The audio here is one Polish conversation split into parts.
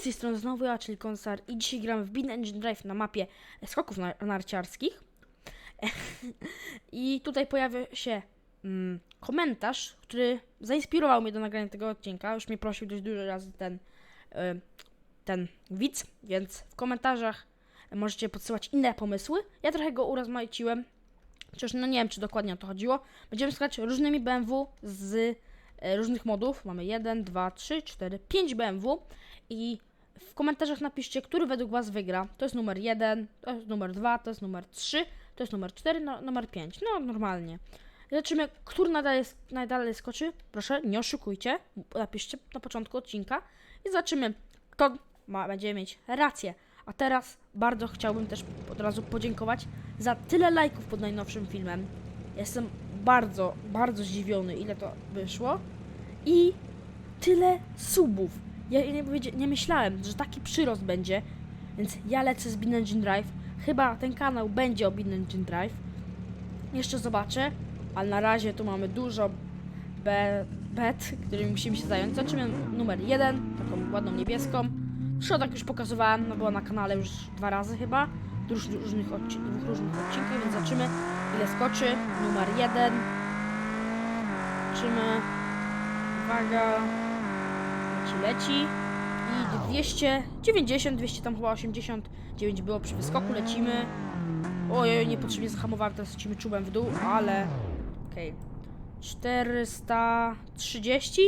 z tej strony znowu ja, czyli Konsar i dzisiaj gramy w Bean Engine Drive na mapie skoków nar- narciarskich. I tutaj pojawia się mm, komentarz, który zainspirował mnie do nagrania tego odcinka. Już mnie prosił dość dużo razy ten, y, ten widz, więc w komentarzach możecie podsyłać inne pomysły. Ja trochę go urozmaiciłem, chociaż no nie wiem, czy dokładnie o to chodziło. Będziemy składać różnymi BMW z e, różnych modów. Mamy 1, 2, 3, 4, 5 BMW i w komentarzach napiszcie, który według Was wygra. To jest numer 1, to jest numer 2, to jest numer 3, to jest numer 4, no, numer 5. No, normalnie. Zobaczymy, który najdalej, najdalej skoczy. Proszę, nie oszukujcie. Napiszcie na początku odcinka i zobaczymy, kto ma, będzie mieć rację. A teraz bardzo chciałbym też od razu podziękować za tyle lajków pod najnowszym filmem. Jestem bardzo, bardzo zdziwiony, ile to wyszło. I tyle subów. Ja nie, nie myślałem, że taki przyrost będzie, więc ja lecę z Bean Engine Drive. Chyba ten kanał będzie o Bean Engine Drive. Jeszcze zobaczę, ale na razie tu mamy dużo be- bet, którymi musimy się zająć. Zobaczymy numer jeden, taką ładną niebieską. Środek już pokazywałem, no była na kanale już dwa razy chyba. Róż, różnych dwóch różnych odcinkach, więc zobaczymy ile skoczy. Numer jeden. Zobaczymy. Uwaga. Leci, leci. I 290, 200 tam chyba 89 było przy wyskoku. Lecimy. Ojej, niepotrzebnie zahamowałem, teraz lecimy czubem w dół, ale... Okej. 430?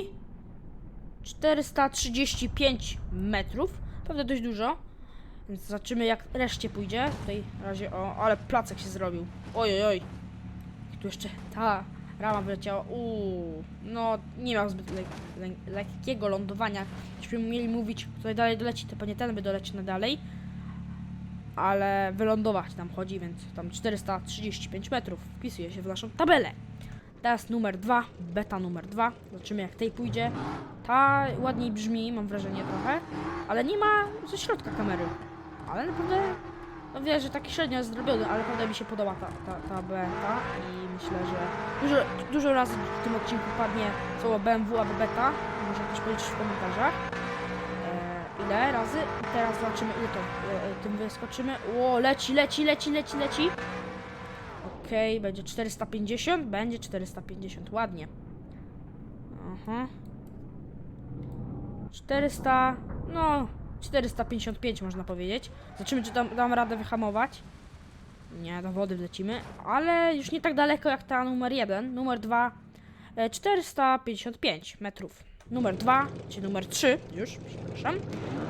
435 metrów. Prawda dość dużo. Więc zobaczymy jak reszcie pójdzie. Tutaj na razie, o, ale placek się zrobił. Oj, oj, oj. I tu jeszcze ta rama wyleciała. Uuu, no nie miał zbyt le le lekkiego lądowania. Jeśli mieli mówić, tutaj dalej doleci, to pewnie ten by doleciał na dalej. Ale wylądować nam chodzi, więc tam 435 metrów wpisuje się w naszą tabelę. Teraz numer 2, beta numer 2. Zobaczymy jak tej pójdzie. Ta ładniej brzmi, mam wrażenie trochę, ale nie ma ze środka kamery. Ale naprawdę, no wiesz, że taki średnio jest zrobiony, ale naprawdę mi się podoba ta, ta, ta beta i myślę, że dużo, dużo razy w tym odcinku padnie słowo BMW albo beta. Można też policzyć w komentarzach. E, ile razy? Teraz zobaczymy ile to e, tym wyskoczymy. Ło, leci, leci, leci, leci, leci. Okej, będzie 450, będzie 450, ładnie. Aha. 400, no 455 można powiedzieć. Zobaczymy, czy dam, dam radę wyhamować. Nie, do wody wlecimy, ale już nie tak daleko jak ta numer 1. Numer 2 e, 455 metrów. Numer 2, czy numer 3, już, przepraszam.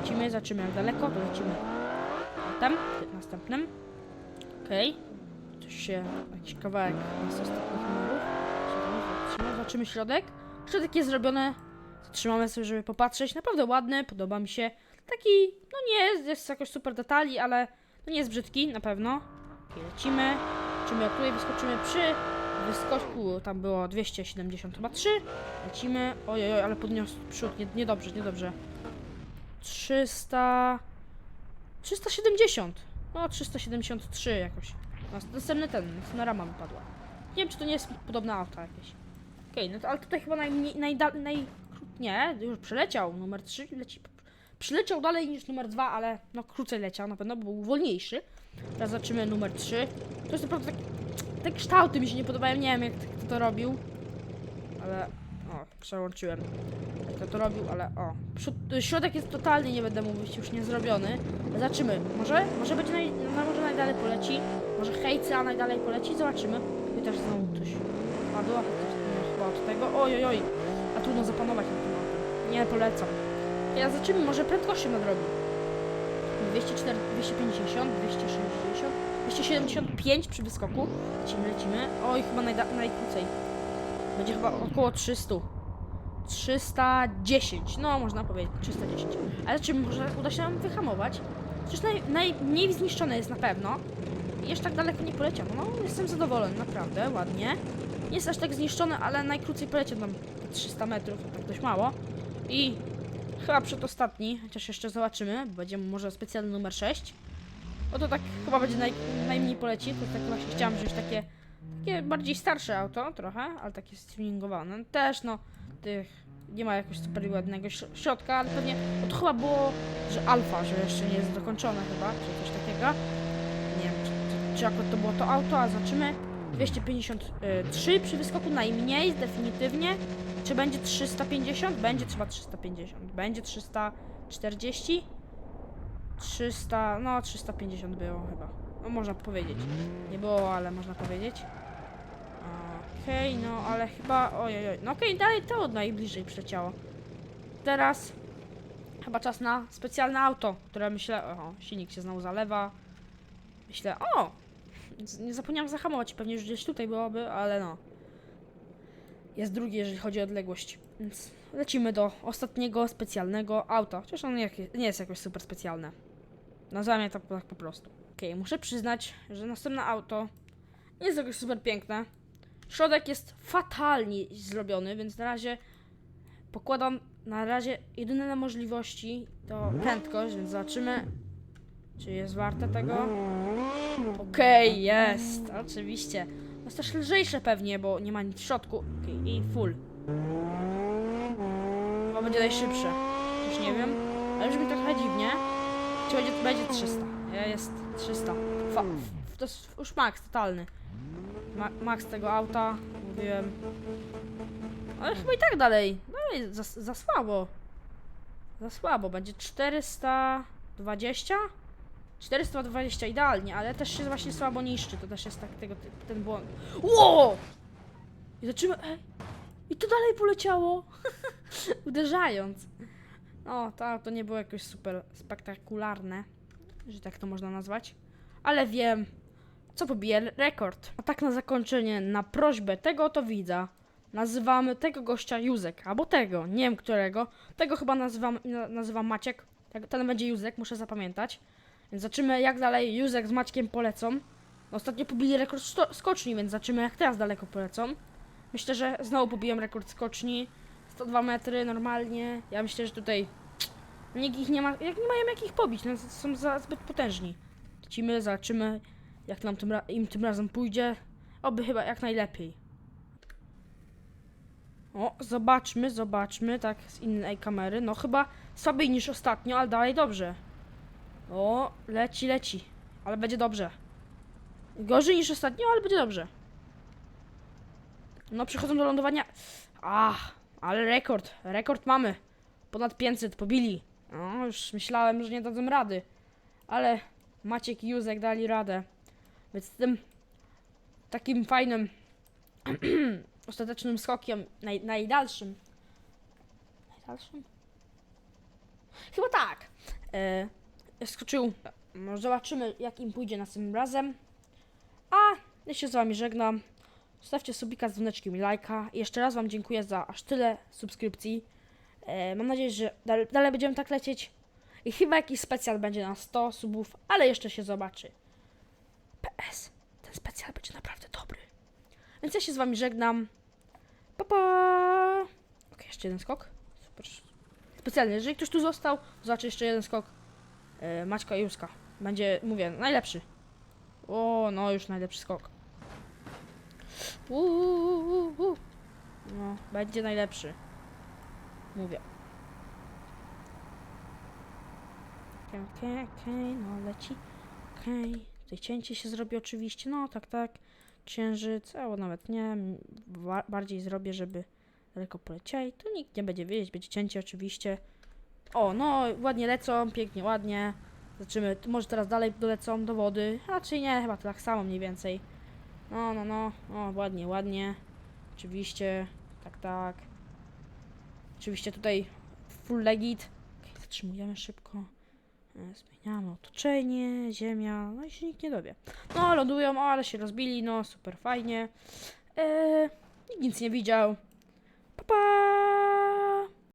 Lecimy, zobaczymy jak daleko, to lecimy tam, następnym. Okej. Coś się, jakiś kawałek z ostatnich numerów. Zobaczymy, środek. Środek jest zrobiony Trzymamy sobie, żeby popatrzeć. Naprawdę ładny, podoba mi się. Taki, no nie jest, jest jakoś super detali, ale no nie jest brzydki, na pewno. I lecimy. Lecimy, jak tutaj wyskoczymy przy wyskoku, tam było 273. Lecimy. Ojej, ale podniósł przód, nie, niedobrze, niedobrze. 300... 370. No, 373 jakoś. Nas- Następny ten, następna rama wypadła. Nie wiem, czy to nie jest podobne auto jakieś. Okej, no to ale tutaj chyba najmniej, najda, naj... Nie, już przeleciał. Numer 3 leci... Przyleciał dalej niż numer 2, ale no krócej leciał na pewno, bo był wolniejszy. Teraz zobaczymy numer 3. To jest naprawdę tak... Te kształty mi się nie podobają, nie wiem jak kto to robił. Ale... O, przełączyłem. Kto to robił, ale o. Środek jest totalnie, nie będę mówić, już nie zrobiony. Zobaczymy. Może? Może będzie naj, no, może najdalej poleci. Może hejca najdalej poleci. Zobaczymy. I też znowu coś padło. nie, Chyba od tego. Oj, oj, oj. A trudno zapanować nad tym autem. Nie polecam. Ja zobaczymy, może prędkości nadrobi. 204, 250, 260, 275 przy wyskoku. Lecimy, lecimy. Oj, chyba najkrócej. Będzie chyba około 300. 310, no można powiedzieć 310. Ale czy może uda się nam wyhamować? Przecież naj, najmniej zniszczone jest na pewno. Jeszcze tak daleko nie poleciał. No, jestem zadowolony, naprawdę, ładnie. Nie jest aż tak zniszczony, ale najkrócej poleciał tam 300 metrów, tak dość mało. I chyba przedostatni, chociaż jeszcze zobaczymy, będzie może specjalny numer 6. No to tak chyba będzie naj, najmniej poleci, to tak właśnie chciałam wziąć takie, takie bardziej starsze auto trochę, ale takie tuningowane. Też no, tych nie ma jakoś super ładnego śr- środka, ale pewnie, bo to chyba było, że alfa, że jeszcze nie jest dokończone chyba, czy coś takiego. Nie wiem, czy, czy, czy akurat to było to auto, a zobaczymy. 253 przy wyskoku najmniej, definitywnie. Czy będzie 350? Będzie trzeba 350. Będzie 340? 300, no 350 było chyba. No można powiedzieć. Nie było, ale można powiedzieć. Okej, no ale chyba, ojej, oj. no okej, dalej to od najbliżej przyleciało. Teraz chyba czas na specjalne auto, które myślę, o, silnik się znowu zalewa. Myślę, o, nie zapomniałam zahamować, pewnie już gdzieś tutaj byłoby, ale no. Jest drugi, jeżeli chodzi o odległość. Więc lecimy do ostatniego specjalnego auta. Chociaż on nie, jest jakoś super specjalne. Nazwałem je tak, tak po prostu. Okej, muszę przyznać, że następne auto nie jest jakoś super piękne. Środek jest fatalnie zrobiony, więc na razie pokładam na razie jedyne możliwości to prędkość, więc zobaczymy, czy jest warte tego. Okej, jest, oczywiście. Jest też lżejsze pewnie, bo nie ma nic w środku. Okej, i full. Chyba będzie najszybsze. Już nie wiem, ale brzmi trochę dziwnie. Czy będzie, będzie 300? Ja Jest 300. Fa, to jest już max totalny. Ma, max tego auta, mówiłem. Ale chyba i tak dalej. Dalej za, za słabo. Za słabo. Będzie 420? 420 idealnie, ale też się właśnie słabo niszczy. To też jest tak tego ten błąd. Ło! I zaczyna. Ej! I to dalej poleciało! Uderzając. No, to auto nie było jakoś super spektakularne, że tak to można nazwać. Ale wiem, co pobije rekord. A tak na zakończenie, na prośbę tego to widza, nazywamy tego gościa Józek, albo tego, nie wiem którego. Tego chyba nazywam, na- nazywam Maciek. Tak, Ten będzie Józek, muszę zapamiętać. Więc zobaczymy jak dalej Józek z Maćkiem polecą. Ostatnio pobili rekord skoczni, więc zobaczymy jak teraz daleko polecą. Myślę, że znowu pobiję rekord skoczni. 102 metry normalnie. Ja myślę, że tutaj nikt ich nie ma, jak nie mają jak ich pobić, no, są za, zbyt potężni. Lecimy, zobaczymy jak nam tym, im tym razem pójdzie. Oby chyba jak najlepiej. O, zobaczmy, zobaczmy, tak z innej kamery. No chyba słabiej niż ostatnio, ale dalej dobrze. O, leci, leci. Ale będzie dobrze. Gorzej niż ostatnio, ale będzie dobrze. No, przechodzą do lądowania. Ach, ale rekord. Rekord mamy. Ponad 500 pobili. No, już myślałem, że nie dadzą rady. Ale Maciek i Józek dali radę. Więc tym takim fajnym ostatecznym skokiem naj, najdalszym. Najdalszym? Chyba tak. E, skoczył. Zobaczymy, jak im pójdzie następnym razem. A ja się z wami żegnam. Zostawcie subika z dzwoneczkiem i lajka. I jeszcze raz wam dziękuję za aż tyle subskrypcji. E, mam nadzieję, że dalej, dalej będziemy tak lecieć. I chyba jakiś specjal będzie na 100 subów, ale jeszcze się zobaczy. PS, ten specjal będzie naprawdę dobry. Więc ja się z wami żegnam. Pa pa! Ok, jeszcze jeden skok. Super. Specjalnie, jeżeli ktoś tu został, to jeszcze jeden skok. E, Maćka Józka. Będzie, mówię, najlepszy. O, no już najlepszy skok. Uuu, No, będzie najlepszy. Mówię. Okej, okej, okej, no leci. Okej, tutaj cięcie się zrobi oczywiście, no tak, tak. Księżyc, albo nawet nie, bardziej zrobię, żeby daleko polecieli. Tu nikt nie będzie wiedzieć, będzie cięcie oczywiście. O, no ładnie lecą, pięknie, ładnie. Zobaczymy, może teraz dalej dolecą do wody. Raczej nie, chyba tak samo mniej więcej. No, no, no, o, ładnie, ładnie. Oczywiście, tak, tak. Oczywiście tutaj full legit. Okay, zatrzymujemy szybko. E, Zmieniamy otoczenie, ziemia, no i się nikt nie dowie. No, lądują, o, ale się rozbili, no, super fajnie. E, nikt nic nie widział. Pa, pa!